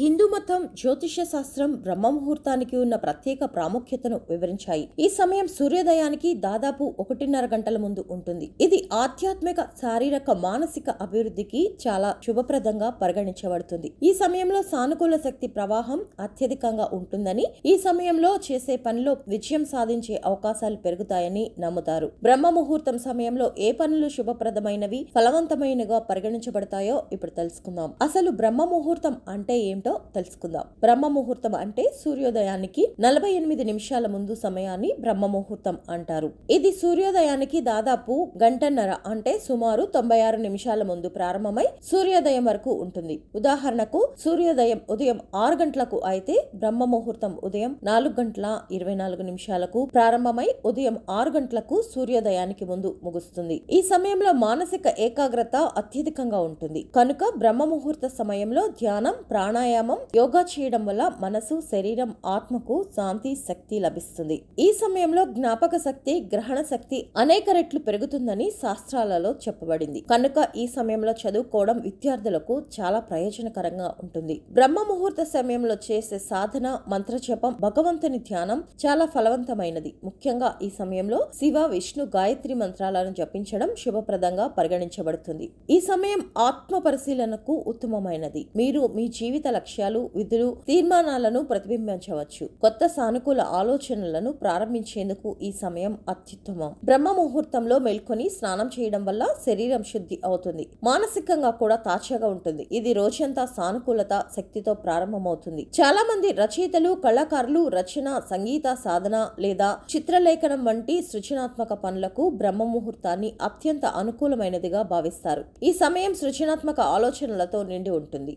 హిందూ మతం జ్యోతిష్య శాస్త్రం బ్రహ్మ ముహూర్తానికి ఉన్న ప్రత్యేక ప్రాముఖ్యతను వివరించాయి. ఈ సమయం సూర్యోదయానికి దాదాపు ఒకటిన్నర గంటల ముందు ఉంటుంది. ఇది ఆధ్యాత్మిక శారీరక మానసిక అభివృద్ధికి చాలా శుభప్రదంగా పరిగణించబడుతుంది. ఈ సమయంలో సానుకూల శక్తి ప్రవాహం అత్యధికంగా ఉంటుందని ఈ సమయంలో చేసే పనిలో విజయం సాధించే అవకాశాలు పెరుగుతాయని నమ్ముతారు. బ్రహ్మ ముహూర్తం సమయంలో ఏ పనులు శుభప్రదమైనవి ఫలవంతమైనగా పరిగణించబడతాయో ఇప్పుడు తెలుసుకుందాం. అసలు బ్రహ్మ ముహూర్తం అంటే ఏమిటో తెలుసుకుందాం. బ్రహ్మ ముహూర్తం అంటే సూర్యోదయానికి నలభై ఎనిమిది నిమిషాల ముందు సమయాన్ని బ్రహ్మ ముహూర్తం అంటారు. ఇది సూర్యోదయానికి దాదాపు గంటన్నర అంటే సుమారు తొంభై ఆరు నిమిషాల ముందు ప్రారంభమై సూర్యోదయం వరకు ఉంటుంది. ఉదాహరణకు సూర్యోదయం ఉదయం ఆరు గంటలకు అయితే బ్రహ్మ ముహూర్తం ఉదయం నాలుగు గంటల ఇరవై నాలుగు నిమిషాలకు ప్రారంభమై ఉదయం ఆరు గంటలకు సూర్యోదయానికి ముందు ముగుస్తుంది. ఈ సమయంలో మానసిక ఏకాగ్రత అత్యధికంగా ఉంటుంది. కనుక బ్రహ్మ ముహూర్త సమయంలో ధ్యానం ప్రాణాయామం యోగా చేయడం వల్ల మనసు శరీరం ఆత్మకు శాంతి శక్తి లభిస్తుంది. ఈ సమయంలో జ్ఞాపక శక్తి గ్రహణ శక్తి అనేక రెట్లు పెరుగుతుందని శాస్త్రాలలో చెప్పబడింది. కనుక ఈ సమయంలో చదువుకోవడం విద్యార్థులకు చాలా ప్రయోజనకరంగా ఉంటుంది. బ్రహ్మ ముహూర్త సమయంలో చేసే సాధన మంత్రజపం భగవంతుని ధ్యానం చాలా ఫలవంతమైనది. ముఖ్యంగా ఈ సమయంలో శివ విష్ణు గాయత్రి మంత్రాలను జపించడం శుభప్రదంగా పరిగణించబడుతుంది. ఈ సమయం ఆత్మ పరిశీలనకు ఉత్తమమైనది. మీరు మీ జీవిత లక్ష్యాలు విధులు తీర్మానాలను ప్రతిబింబించవచ్చు. కొత్త సానుకూల ఆలోచనలను ప్రారంభించేందుకు ఈ సమయం అత్యుత్తమం. బ్రహ్మ ముహూర్తంలో మేల్కొని స్నానం చేయడం వల్ల శరీరం శుద్ధి అవుతుంది. మానసికంగా కూడా తాజాగా ఉంటుంది. ఇది రోజంతా సానుకూలత శక్తితో ప్రారంభమవుతుంది. చాలా మంది రచయితలు కళాకారులు రచన సంగీత సాధన లేదా చిత్రలేఖనం వంటి సృజనాత్మక పనులకు బ్రహ్మ ముహూర్తాన్ని అత్యంత అనుకూలమైనదిగా భావిస్తారు. ఈ సమయం సృజనాత్మక ఆలోచనలతో నిండి ఉంటుంది.